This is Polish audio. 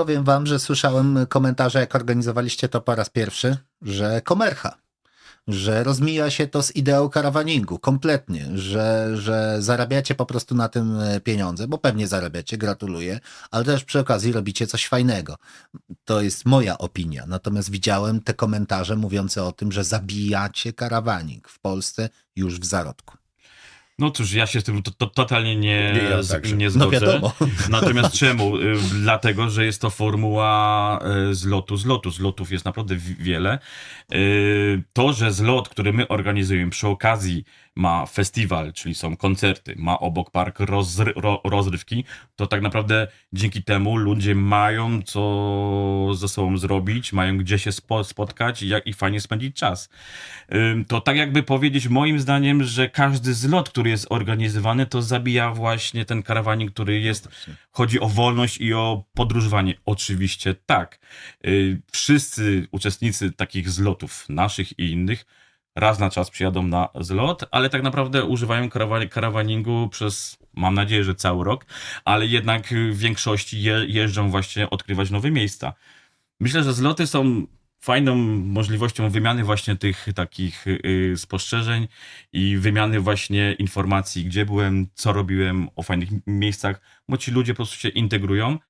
Powiem wam, że słyszałem komentarze, jak organizowaliście to po raz pierwszy, że komercha, że rozmija się to z ideą karawaningu kompletnie, że, że zarabiacie po prostu na tym e, pieniądze, bo pewnie zarabiacie, gratuluję, ale też przy okazji robicie coś fajnego. To jest moja opinia. Natomiast widziałem te komentarze mówiące o tym, że zabijacie karawaning w Polsce już w zarodku. No cóż, ja się z tym to, to, totalnie nie, Nie, ja z- nie No zgodzę. wiadomo. Natomiast czemu? Y, Dlatego, że jest to formuła y, zlotu z lotu. Zlotów jest naprawdę wi- wiele. Y, To, że zlot, który my organizujemy przy okazji ma festiwal, czyli są koncerty, ma obok park rozry, ro, rozrywki, to tak naprawdę dzięki temu ludzie mają co ze sobą zrobić, mają gdzie się spo, spotkać i, jak, i fajnie spędzić czas. To tak jakby powiedzieć moim zdaniem, że każdy zlot, który jest organizowany, to zabija właśnie ten karawanik, który jest, chodzi o wolność i o podróżowanie. Oczywiście tak. Y, Wszyscy uczestnicy takich zlotów, naszych i innych, raz na czas przyjadą na zlot, ale tak naprawdę używają karawa- karawaningu przez, mam nadzieję, że cały rok, ale jednak w większości je, jeżdżą właśnie odkrywać nowe miejsca. Myślę, że zloty są fajną możliwością wymiany właśnie tych takich y, spostrzeżeń i wymiany właśnie informacji, gdzie byłem, co robiłem, o fajnych miejscach, bo ci ludzie po prostu się integrują